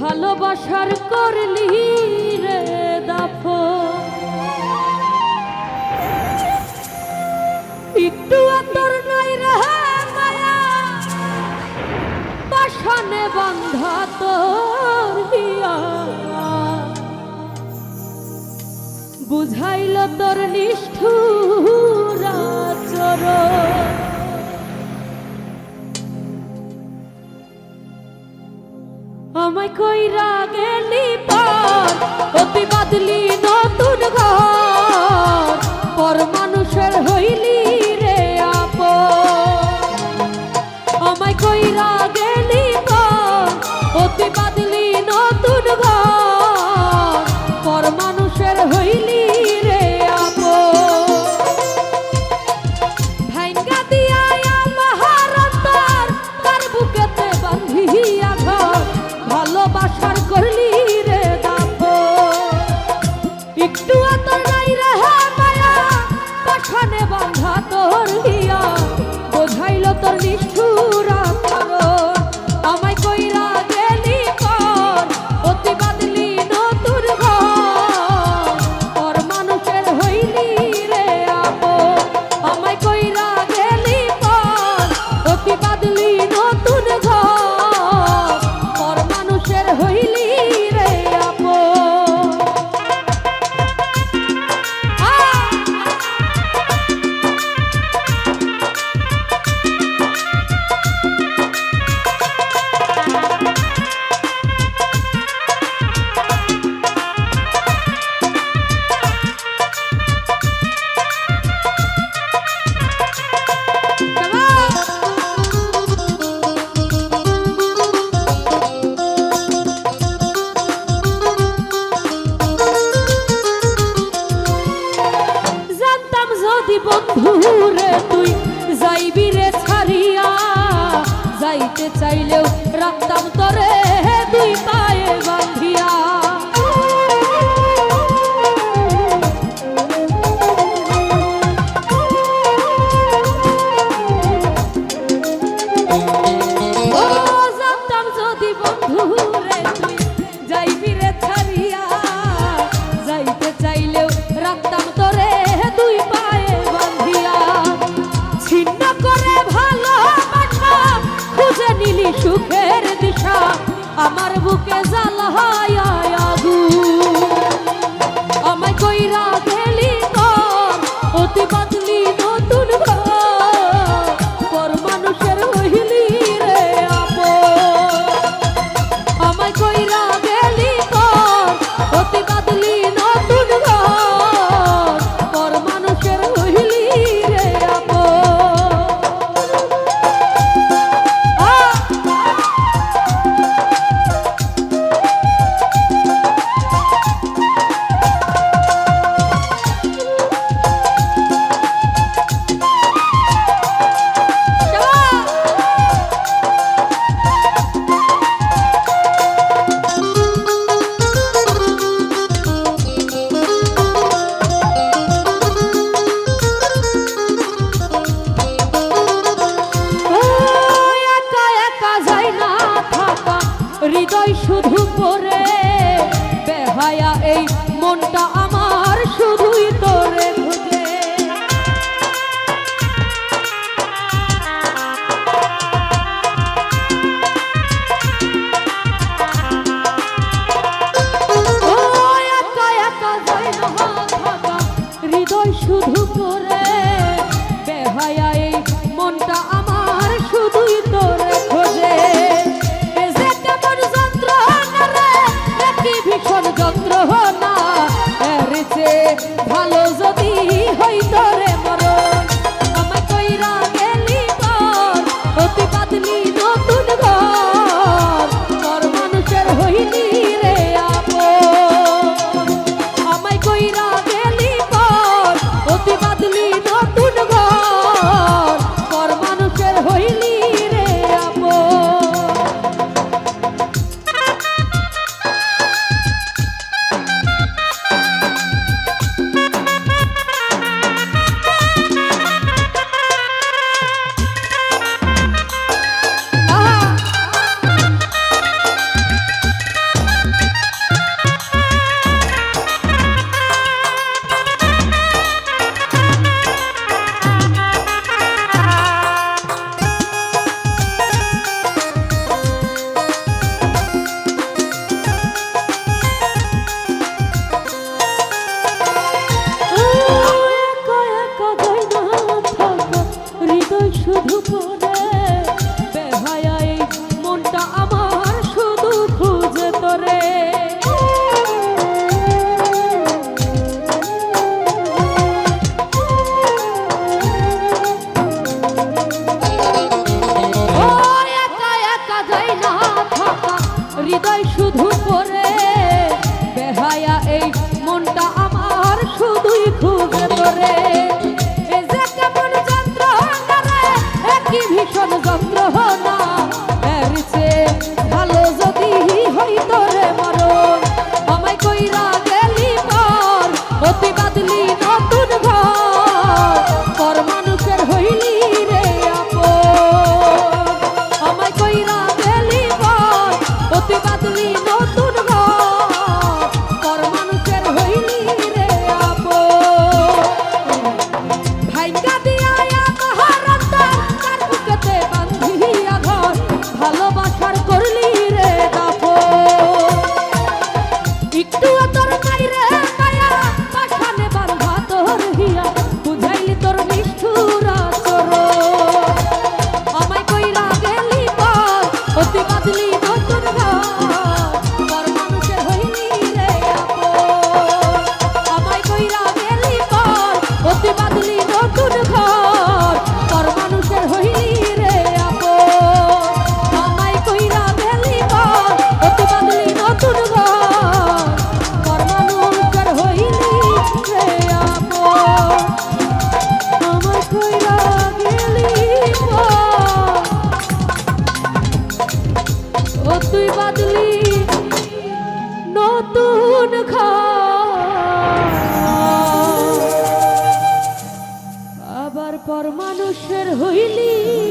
ভালোবাসার করলি রে দাফো একটু আতর নাই রে মায়া। বাসনে বন্ধা তোর বুঝাইল তোর নিষ্ঠুর চরণ আমায় কই গেলি পর অতি বাদলি নতুন ঘর। নিষ্ঠুর বন্ধু রে তুই যাইবি রে ছাড়িয়া যাইতে চাইলেও শুধু পড়া ভীষণ যন্ত্রণা তুই বাদলি নতুন আবার পর মানুষের হইলি